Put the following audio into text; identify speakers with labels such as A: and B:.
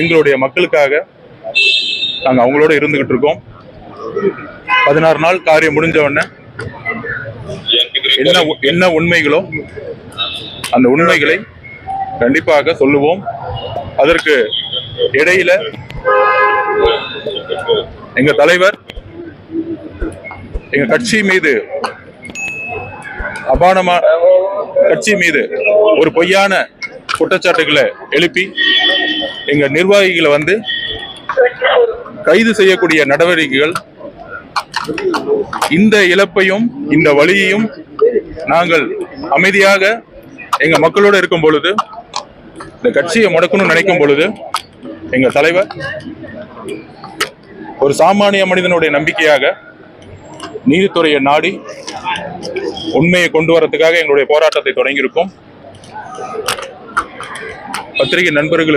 A: எங்களுடைய மக்களுக்காக நாங்கள் அவங்களோட இருந்துகிட்டு இருக்கோம். பதினாறு நாள் காரியம் முடிஞ்ச உடனே என்ன என்ன உண்மைகளோ அந்த உண்மைகளை கண்டிப்பாக சொல்லுவோம். அதற்கு இடையில எங்க தலைவர் எங்க கட்சி மீது அபானமா கட்சி மீது ஒரு பொய்யான குற்றச்சாட்டுகளை எழுப்பி எங்க நிர்வாகிகளை வந்து கைது செய்யக்கூடிய நடவடிக்கைகள் இந்த இழப்பையும் இந்த வழியையும் நாங்கள் அமைதியாக எங்க மக்களோட இருக்கும் பொழுது இந்த கட்சியை முடக்கணும்னு நினைக்கும் பொழுது எங்க தலைவர் ஒரு சாமானிய மனிதனுடைய நம்பிக்கையாக நீதித்துறையை நாடி உண்மையை கொண்டு வரதுக்காக எங்களுடைய போராட்டத்தை தொடங்கியிருக்கோம். பத்திரிகை நண்பர்கள்